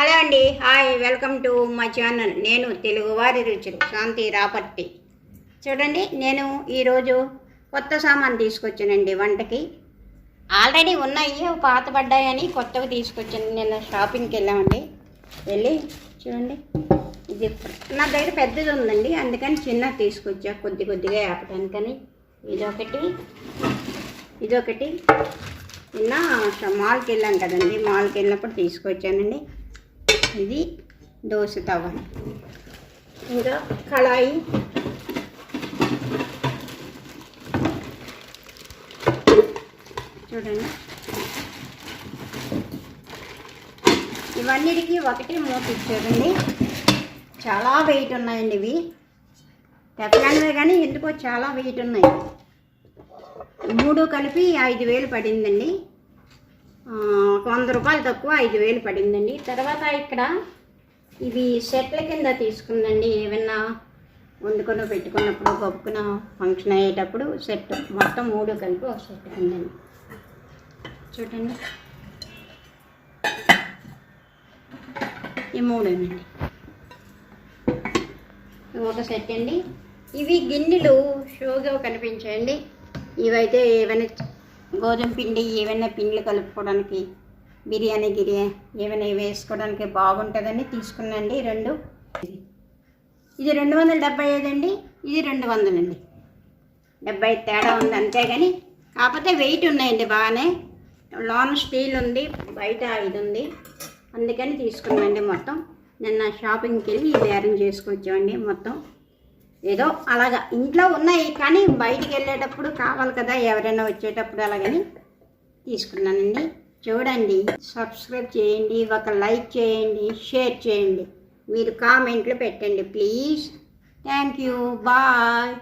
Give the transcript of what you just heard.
Hello అండి hi welcome to my channel. నేను తెలుగువారి రుచులు శాంతి రాపర్తి. చూడండి నేను ఈరోజు కొత్త సామాన్ తీసుకొచ్చానండి వంటకి. ఆల్రెడీ ఉన్నాయి పాతబడ్డాయని పాతపడ్డాయని కొత్తవి తీసుకొచ్చాను. నేను షాపింగ్కి వెళ్ళామండి. వెళ్ళి చూడండి. ఇది నా దగ్గర పెద్దది ఉందండి అందుకని చిన్న తీసుకొచ్చా కొద్ది కొద్దిగా ఆపడానికని ఇదొకటి ఇదొకటి. నిన్న మాల్కి వెళ్ళాం కదండి మాల్కి వెళ్ళినప్పుడు తీసుకొచ్చానండి. ఇది దోశ తవ్వ ఇంకా కళాయి. చూడండి. ఇవన్నిటికి ఒకటి మూత ఇచ్చారండి. చాలా వెయిట్ ఉన్నాయండి ఇవి. తెప్పగానే కానీ ఎందుకో చాలా వెయిట్ ఉన్నాయి. మూడు కలిపి ఐదు వేలు పడిందండి. ఒక వంద రూపాయలు తక్కువ ఐదు వేలు పడిందండి. తర్వాత ఇక్కడ ఇవి సెట్ల కింద తీసుకుందండి ఏమన్నా వండుకొని పెట్టుకున్నప్పుడు గొప్పకున ఫంక్షన్ అయ్యేటప్పుడు సెట్ మొత్తం మూడు కలిపి ఒక సెట్ ఉందండి చూడండి. ఈ మూడేనండి. ఒక సెట్ అండి. ఇవి గిన్నెలు షోగా కనిపించాయండి. ఇవైతే ఏమైనా గోధుమ పిండి ఏమైనా పిండిలు కలుపుకోవడానికి బిర్యానీ గిరియా ఏమైనా వేసుకోవడానికి బాగుంటుందని తీసుకున్నాండి రెండు. ఇది రెండు వందల డెబ్బై ఐదు అండి ఇది రెండు వందలండి డెబ్బై తేడా ఉంది అంతే కానీ కాకపోతే వెయిట్ ఉన్నాయండి బాగానే. లోన్ స్టీల్ ఉంది బయట ఇది ఉంది. అందుకని తీసుకున్నామండి మొత్తం. నిన్న షాపింగ్కి వెళ్ళి ఈ బేరం చేసుకొచ్చామండి మొత్తం. ఏదో అలాగా. ఇంట్లో ఉన్నాయి కానీ బయటికి వెళ్ళేటప్పుడు కావాలి కదా ఎవరైనా వచ్చేటప్పుడు అలాగని తీసుకున్నానండి. చూడండి సబ్స్క్రైబ్ చేయండి ఒక లైక్ చేయండి షేర్ చేయండి. మీరు కామెంట్లు పెట్టండి ప్లీజ్ థ్యాంక్ యూ బాయ్